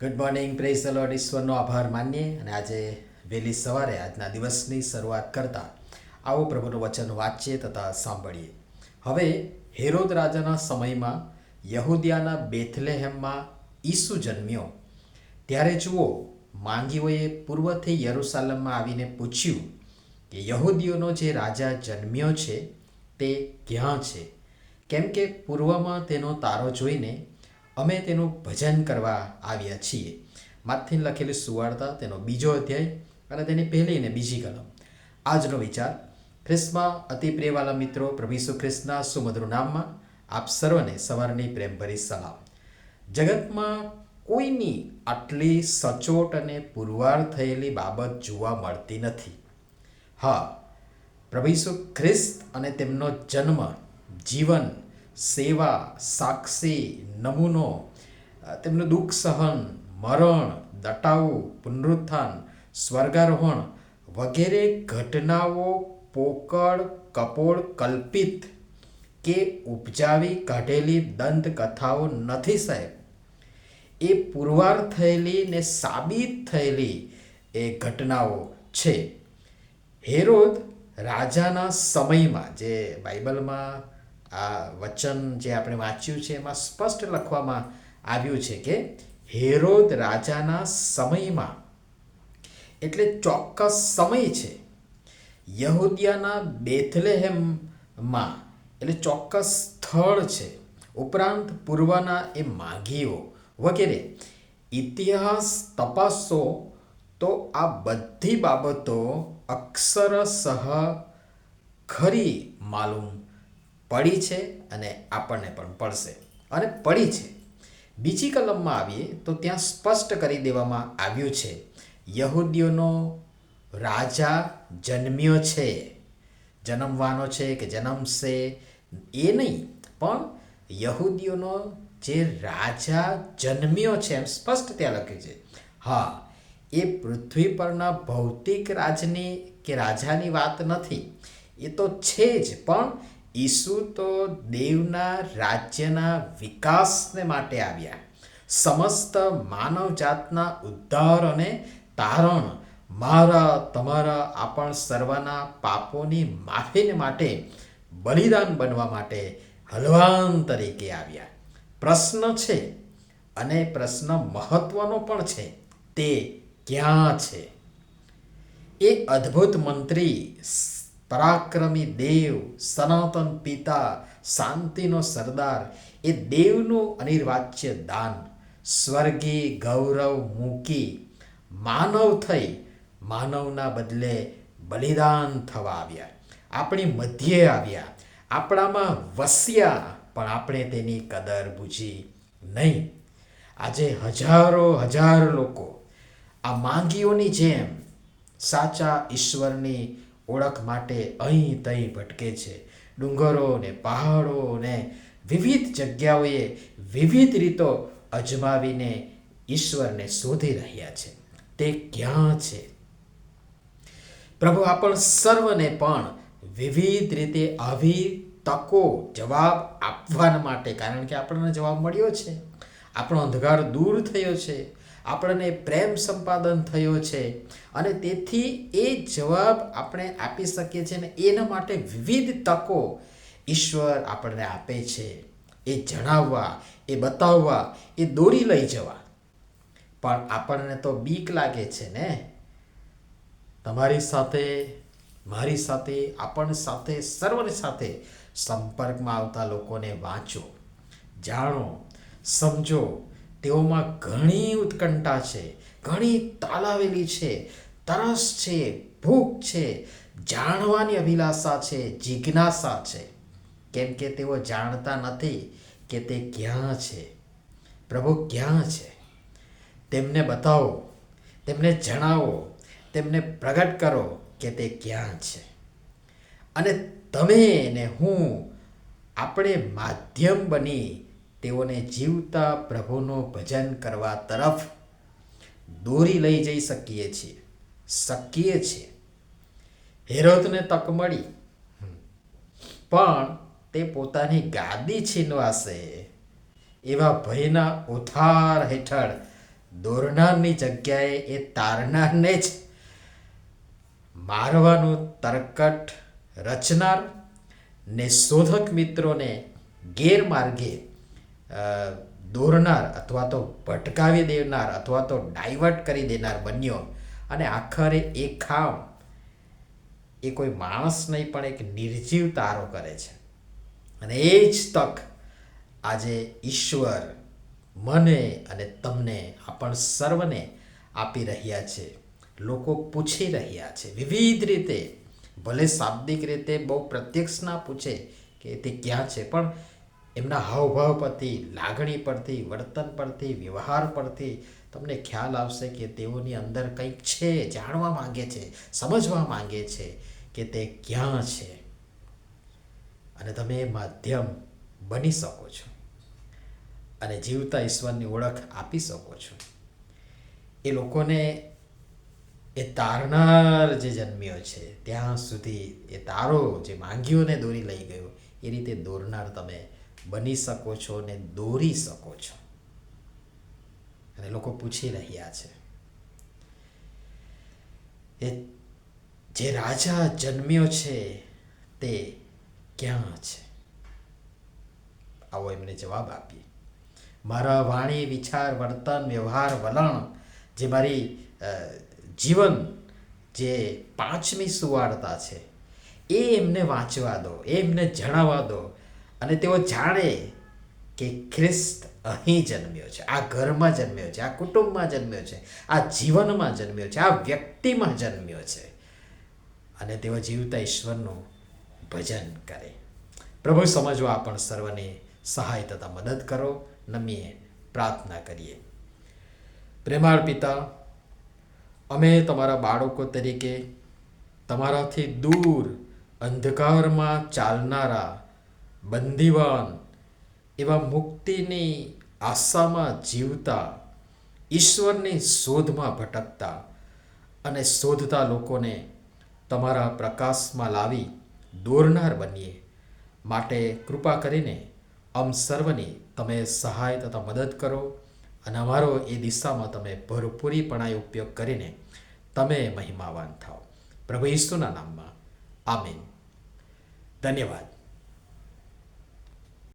Good morning praise Lord ઈશ્વરનો આભાર માનીએ અને આજે વહેલી સવારે આજના દિવસની શરૂઆત કરતાં આવો પ્રભુનું વચન વાંચીએ તથા સાંભળીએ. હવે હેરોદ રાજાના સમયમાં યહૂદિયાના બેથલેહેમમાં ઈસુ જન્મ્યો. ત્યારે જુઓ, માંગીઓએ પૂર્વથી યરૂસાલેમમાં આવીને પૂછ્યું કે યહૂદીઓનો જે રાજા જન્મ્યો છે તે ક્યાં છે? કેમ કે પૂર્વમાં તેનો તારો જોઈને અમે તેનું ભજન કરવા આવ્યા છીએ. માથથી લખેલી સુવાર્તા, તેનો બીજો અધ્યાય અને તેની પહેલી અને બીજી કલમ. આજનો વિચાર, ખ્રિસ્તમાં અતિ પ્રિયવાલા મિત્રો, પ્રભુ ખ્રિસ્તના સુમધુર નામમાં આપ સર્વને સવારની પ્રેમભરી સલામ. જગતમાં કોઈની આટલી સચોટ અને પુરવાર થયેલી બાબત જોવા મળતી નથી. હા, પ્રભુ ખ્રિસ્ત અને તેમનો જન્મ જીવન સેવા, સાક્ષી, નમૂનો તેમનું દુઃખ સહન, મરણ, દટાવું, પુનરુત્થાન, સ્વર્ગારોહણ વગેરે ઘટનાઓ પોકળ, કપોળ, કલ્પિત કે ઉપજાવી કાઢેલી દંતકથાઓ નથી સાહેબ. એ પુરવાર થયેલી ને સાબિત થયેલી એ ઘટનાઓ છે. હેરોદ રાજાના સમયમાં, જે બાઇબલમાં આ વચન જે આપણે વાંચ્યું છે, એમાં સ્પષ્ટ લખવામાં આવ્યું છે કે હેરોદ રાજાના સમયમાં, એટલે ચોક્કસ સમય છે, યહૂદિયાના બેથલેહેમમાં, એટલે ચોક્કસ સ્થળ છે, ઉપરાંત પૂર્વના એ માઘીઓ વગેરે. ઇતિહાસ તપાસો તો આ બધી બાબતો અક્ષરસહ ખરી માલુમ પડી છે અને આપણને પણ પડશે. અને પડી છે. બીજી કલમમાં આવીએ તો ત્યાં સ્પષ્ટ કરી દેવામાં આવ્યું છે. યહૂદીઓનો રાજા જન્મ્યો છે. જન્મવાનો છે કે જન્મશે? એ નહીં. પણ યહૂદીઓનો જે રાજા જન્મ્યો છે એમ સ્પષ્ટ ત્યાં લખ્યું છે. હા, એ પૃથ્વી પરના ભૌતિક રાજની કે રાજાની વાત નથી. એ તો છે જ, પણ ઈસુ તો દેવના રાજ્યના વિકાસને માટે આવ્યા. સમસ્ત માનવ જાતના ઉદ્ધાર અને તારણ મારા, તમારા, આપણ સર્વના પાપોની માફીને માટે બલિદાન બનવા માટે હલવાન તરીકે આવ્યા. પ્રશ્ન છે અને પ્રશ્ન મહત્વનો પણ છે, તે ક્યાં છે? એ અદ્ભુત મંત્રી પરાક્રમી દેવ, સનાતન પિતા, શાંતિનો સરદાર, એ દેવનું અનિર્વાચ્ય દાન. સ્વર્ગી ગૌરવ મૂકી માનવ થઈ માનવના બદલે બલિદાન થવા આવ્યા. આપણી મધ્યે આવ્યા. આપણામાં વસ્યા, પણ આપણે તેની કદર બુજી નહીં. આજે હજારો, હજાર લોકો આ માંગીઓની જેમ સાચા ઈશ્વરની ઓળખ માટે અહીં તહીં ભટકે છે. ડુંગરો ને પહાડો ને વિવિધ જગ્યાઓએ વિવિધ રીતો અજમાવીને ઈશ્વરને શોધી રહ્યા છે. તે ક્યાં છે? પ્રભુ, આપણ સર્વને પણ વિવિધ રીતે આવી તકો જવાબ આપવાના માટે, કારણ કે આપણને જવાબ મળ્યો છે. આપણો અંધકાર દૂર થયો છે. આપણને પ્રેમ સંપાદન થયો છે. અને તેથી એ જવાબ આપણે આપી શકીએ છીએ ને એના માટે વિવિધ તકો ઈશ્વર આપણને આપે છે. એ જણાવવા, એ બતાવવા, એ દોરી લઈ જવા. પણ આપણને તો બીક લાગે છે ને? તમારી સાથે, મારી સાથે આપણ સાથે, સર્વની સાથે સંપર્કમાં આવતા લોકોને વાંચો, જાણો, સમજો તેઓમાં ઘણી ઉત્કંઠા છે, ઘણી તાલાવેલી છે, તરસ છે, ભૂખ છે, જાણવાની અભિલાષા છે, જિજ્ઞાસા છે. કેમ કે તેઓ જાણતા નથી કે તે ક્યાં છે. પ્રભુ ક્યાં છે? તેમને બતાવો, તેમને જણાવો, તેમને પ્રગટ કરો કે તે ક્યાં છે. અને તમે ને હું આપણે માધ્યમ બની તેઓને જીવતા પ્રભુનું ભજન કરવા તરફ દોરી લઈ જઈ શકીએ છીએ. શકીએ છીએ. હેરોદને તક મળી. પણ તે પોતાની ગાદી છીનવાશે. એવા ભયના ઉથાર હેઠળ દોરનારની જગ્યાએ એ તારનારને જ મારવાનું તરકટ રચનાર ને શોધક મિત્રોને ગેરમાર્ગે દોરનાર અથવા તો ભટકાવી દેનાર અથવા તો ડાયવર્ટ કરી દેનાર બન્યો. અને આખરે એ ખામ એ કોઈ માણસ નહીં, પણ એક નિર્જીવ તારો કરે છે. અને એ જ તક આજે ઈશ્વર મને અને તમને આપણ સર્વને આપી રહ્યા છે. લોકો પૂછી રહ્યા છે. વિવિધ રીતે, ભલે શાબ્દિક રીતે બહુ પ્રત્યક્ષ ના પૂછે કે તે ક્યાં છે, પણ એમના હાવભાવ પરથી લાગણી પરથી, વર્તન પરથી, વ્યવહાર પરથી તમને ખ્યાલ આવશે કે તેઓની અંદર કંઈક છે, જાણવા માંગે છે, સમજવા માંગે છે કે તે ક્યાં છે. અને તમે માધ્યમ બની શકો છો. અને જીવતા ઈશ્વરની ઓળખ આપી શકો છો. એ લોકોને એ તારનાર જે જન્મ્યો છે, ત્યાં સુધી એ તારો જે માંગ્યોને દોરી લઈ ગયો, એ રીતે દોરનાર તમે બની શકો છો ને દોરી શકો છો. અને લોકો પૂછી રહ્યા છે એ જે રાજા જન્મ્યો છે તે ક્યાં છે? આવો એમને જવાબ આપીએ. મારા વાણી, વિચાર, વર્તન, વ્યવહાર, વલણ જે મારી જીવન જે પાંચમી સુવાર્તા છે, એ એમને વાંચવા દો, એ એમને જણાવવા દો. અને તેઓ જાણે કે ખ્રિસ્ત અહીં જન્મ્યો છે, આ ઘરમાં જન્મ્યો છે, આ કુટુંબમાં જન્મ્યો છે, આ જીવનમાં જન્મ્યો છે, આ વ્યક્તિમાં જન્મ્યો છે. અને તેઓ જીવતા ઈશ્વરનું ભજન કરે. પ્રભુ સમજવા આપણ સર્વને સહાય તથા મદદ કરો, નમીએ પ્રાર્થના કરીએ. પ્રેમાળ પિતા, અમે તમારા બાળકો તરીકે તમારાથી દૂર અંધકારમાં ચાલનારા બંદીવાન, એવા મુક્તિની આશામાં જીવતા, ઈશ્વરની શોધમાં ભટકતા અને શોધતા લોકોને તમારા પ્રકાશમાં લાવી દોરનાર બનીએ. માટે કૃપા કરીને અમ સર્વની તમે સહાય તથા મદદ કરો અને અમારો એ દિશામાં તમે ભરપૂરીપણાએ ઉપયોગ કરીને તમે મહિમાવાન થાઓ. પ્રભુ ઈસુના નામમાં. આમીન. ધન્યવાદ.